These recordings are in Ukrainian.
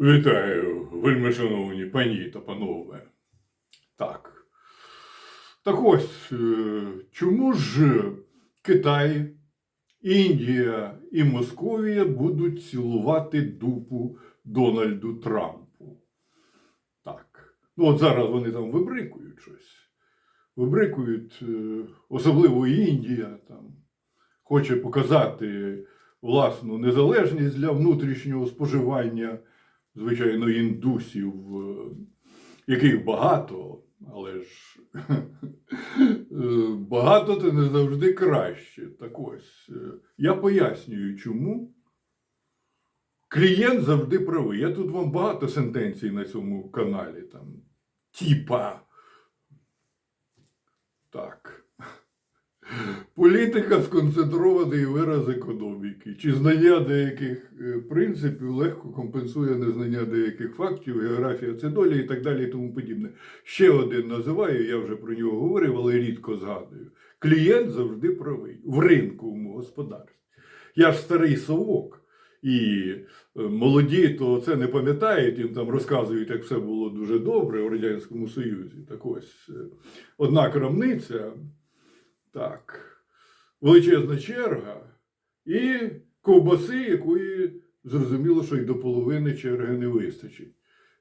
Вітаю, вельми шановні пані та панове. Так. Так ось, е, чому ж Китай, Індія і Московія будуть цілувати дупу Дональду Трампу? Так. Ну, от зараз вони там вибрикують щось. Вибрикують, е, особливо Індія там хоче показати власну незалежність для внутрішнього споживання звичайно, індусів, е, яких багато, але ж е, багато це не завжди краще. Так ось, е, я пояснюю, чому. Клієнт завжди правий. Я тут вам багато сентенцій на цьому каналі. Там, типа. Так. Політика сконцентрований вираз економіки. Чи знання деяких е, принципів легко компенсує незнання деяких фактів, географія це доля і так далі і тому подібне. Ще один називаю, я вже про нього говорив, але рідко згадую. Клієнт завжди правий в ринковому господарстві. Я ж старий совок. І е, молоді, то це не пам'ятають, їм там розказують, як все було дуже добре в Радянському Союзі. Так ось е, одна крамниця. Так. Величезна черга і ковбаси, якої зрозуміло, що й до половини черги не вистачить.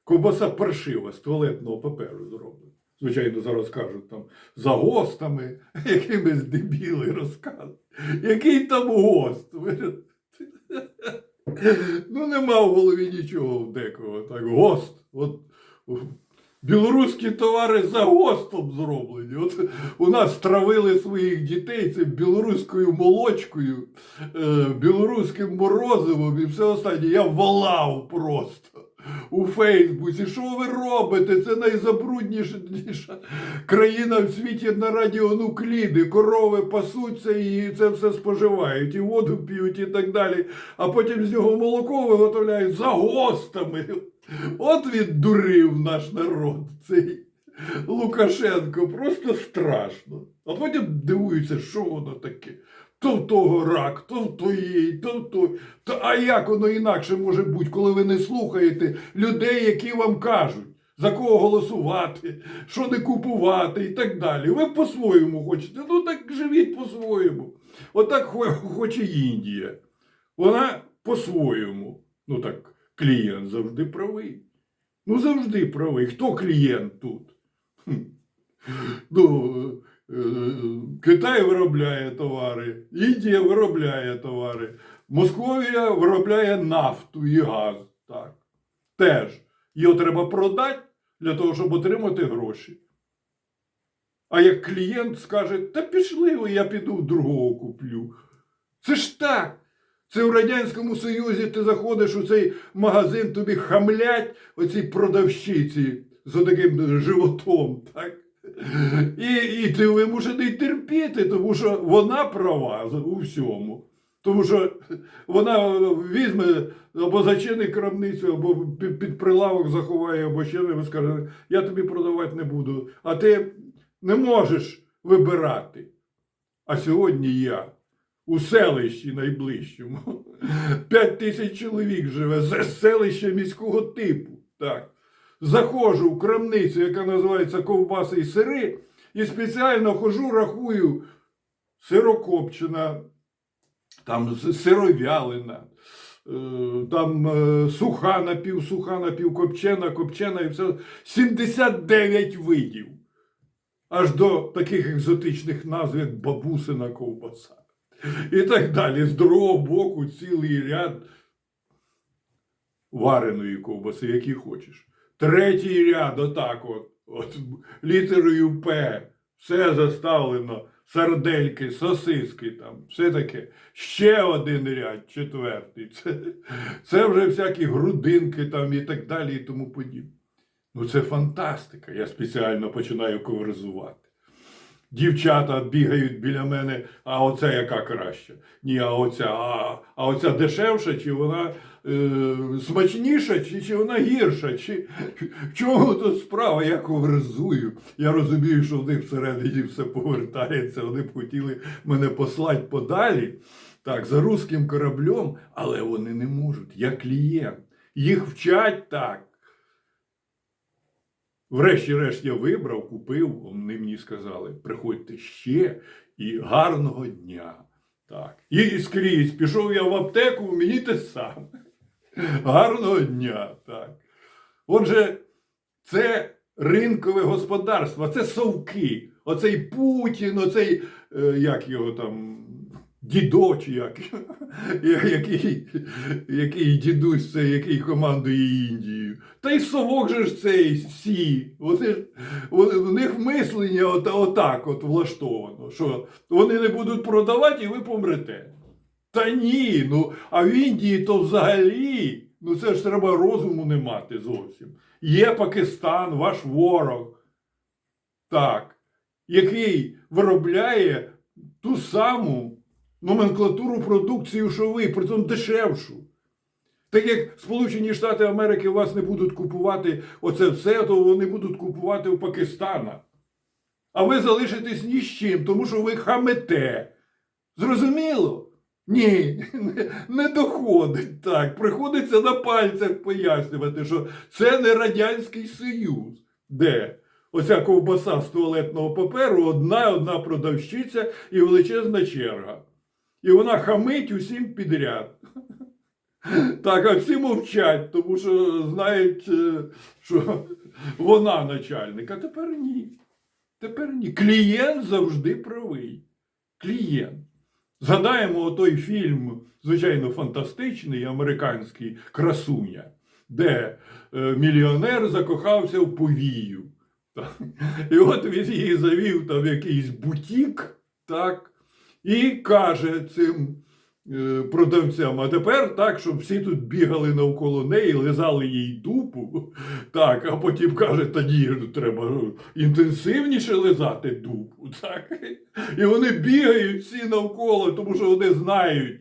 Ковбаса паршива з туалетного паперу зроблена. Звичайно, зараз кажуть там за гостами, якимись дебіли розказують. Який там гост? Ну, нема в голові нічого в декого. Так, гост. От білоруські товари за гостом зроблені. От у нас травили своїх дітей це білоруською молочкою, е, білоруським морозивом і все останнє. Я волав просто у Фейсбуці. Що ви робите? Це найзабрудніша країна в світі на радіонукліди. Корови пасуться і це все споживають, і воду п'ють, і так далі. А потім з нього молоко виготовляють за гостами. От він дурив наш народ цей. Лукашенко просто страшно. А потім дивуються, що воно таке. То в того рак, то в тої, то в той. Та, а як воно інакше може бути, коли ви не слухаєте людей, які вам кажуть, за кого голосувати, що не купувати і так далі. Ви по-своєму хочете, ну так живіть по-своєму. Отак хо- хоче Індія. Вона по-своєму. Ну так, клієнт завжди правий. Ну, завжди правий. Хто клієнт тут? Ну, Китай виробляє товари, Індія виробляє товари, Московія виробляє нафту і газ. Так. Теж. Його треба продати для того, щоб отримати гроші. А як клієнт скаже, та пішли ви, я піду в другого куплю. Це ж так. Це в Радянському Союзі ти заходиш у цей магазин, тобі хамлять оці продавщиці з таким животом, так? І, і ти вимушений терпіти, тому що вона права у всьому. Тому що вона візьме або зачинить крамницю, або під прилавок заховає, або ще не скаже, я тобі продавати не буду. А ти не можеш вибирати. А сьогодні я у селищі найближчому. П'ять тисяч чоловік живе з селища міського типу. Так. Заходжу в крамницю, яка називається ковбаси і сири, і спеціально хожу, рахую сирокопчена, там сировялина, е, там е, суха напівсуха, напівкопчена, копчена і все. 79 видів. Аж до таких екзотичних назв, як бабусина ковбаса. І так далі. З другого боку цілий ряд вареної ковбаси, які хочеш. Третій ряд, отак от, от літерою П, все заставлено, сардельки, сосиски там, все таке. Ще один ряд, четвертий. Це, це вже всякі грудинки там і так далі, і тому подібне. Ну це фантастика. Я спеціально починаю ковризувати. Дівчата бігають біля мене, а оця яка краща? Ні, а оця, а, а оця дешевша, чи вона е, смачніша, чи, чи вона гірша? Чи, в чому тут справа? Я ковризую. Я розумію, що в них всередині все повертається. Вони б хотіли мене послати подалі, так, за руським кораблем, але вони не можуть. Я клієнт. Їх вчать так. Врешті-решт я вибрав, купив, вони мені сказали, приходьте ще і гарного дня. Так. І скрізь пішов я в аптеку, мені те саме. Гарного дня. Так. Отже, це ринкове господарство, це совки. Оцей Путін, оцей, е, як його там, дідо, як, який, який дідусь це, який командує Індією. Та й совок же ж цей. Вони вони, в них мислення от, отак от влаштовано, що вони не будуть продавати і ви помрете. Та ні, ну а в Індії то взагалі, ну це ж треба розуму не мати зовсім. Є Пакистан, ваш ворог, так, який виробляє ту саму номенклатуру продукцію, що ви, притом дешевшу. Так як Сполучені Штати Америки вас не будуть купувати оце все, то вони будуть купувати у Пакистана. А ви залишитесь ні з чим, тому що ви хамете. Зрозуміло? Ні, не доходить так. Приходиться на пальцях пояснювати, що це не Радянський Союз, де оця ковбаса з туалетного паперу, одна одна продавщиця і величезна черга. І вона хамить усім підряд. Так, а всі мовчать, тому що знають, е, що вона начальник. А тепер ні. Тепер ні. Клієнт завжди правий. Клієнт. Згадаємо той фільм, звичайно, фантастичний, американський Красуня, де е, мільйонер закохався в повію. Так. І от він її завів там в якийсь бутік, так, і каже цим е, продавцям, а тепер так, щоб всі тут бігали навколо неї, лизали їй дупу. Так, а потім каже, тоді треба інтенсивніше лизати дупу. Так? І вони бігають всі навколо, тому що вони знають,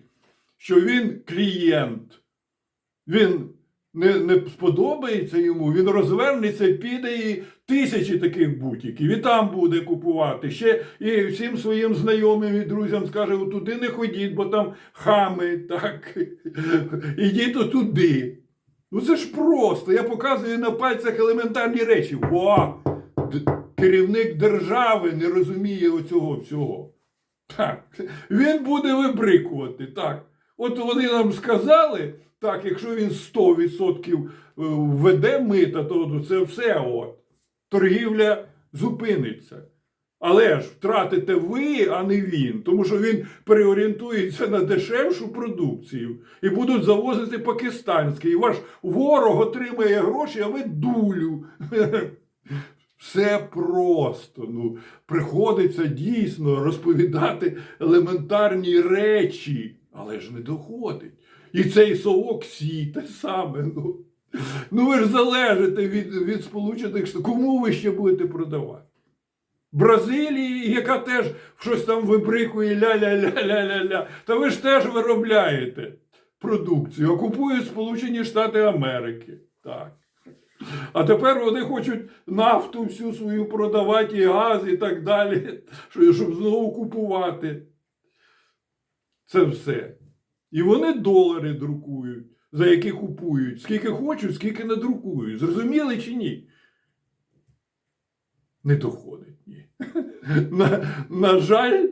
що він клієнт. Він не, не сподобається йому, він розвернеться, піде і тисячі таких бутіків, і там буде купувати. Ще і всім своїм знайомим і друзям скаже, туди не ходіть, бо там хами, так. Ідіть туди. Ну це ж просто. Я показую на пальцях елементарні речі. Во! Керівник держави не розуміє оцього всього. Так. Він буде вибрикувати. Так. От вони нам сказали, так, якщо він 100% введе мита, то це все от. Торгівля зупиниться. Але ж втратите ви, а не він, тому що він переорієнтується на дешевшу продукцію і будуть завозити пакистанський. І ваш ворог отримає гроші, а ви дулю. Все просто. Ну, приходиться дійсно розповідати елементарні речі, але ж не доходить. І цей совок сі те саме. Ну, ну ви ж залежите від, від Сполучених Штатів. Кому ви ще будете продавати? Бразилії, яка теж щось там вибрикує ля-ля-ля-ля-ля-ля. Та ви ж теж виробляєте продукцію, а купують Сполучені Штати Америки. Так. А тепер вони хочуть нафту всю свою продавати, і газ і так далі, щоб знову купувати. Це все. І вони долари друкують, за які купують. Скільки хочуть, скільки надрукують. Зрозуміли чи ні? Не доходить ні. На, на жаль,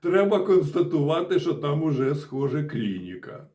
треба констатувати, що там уже схоже клініка.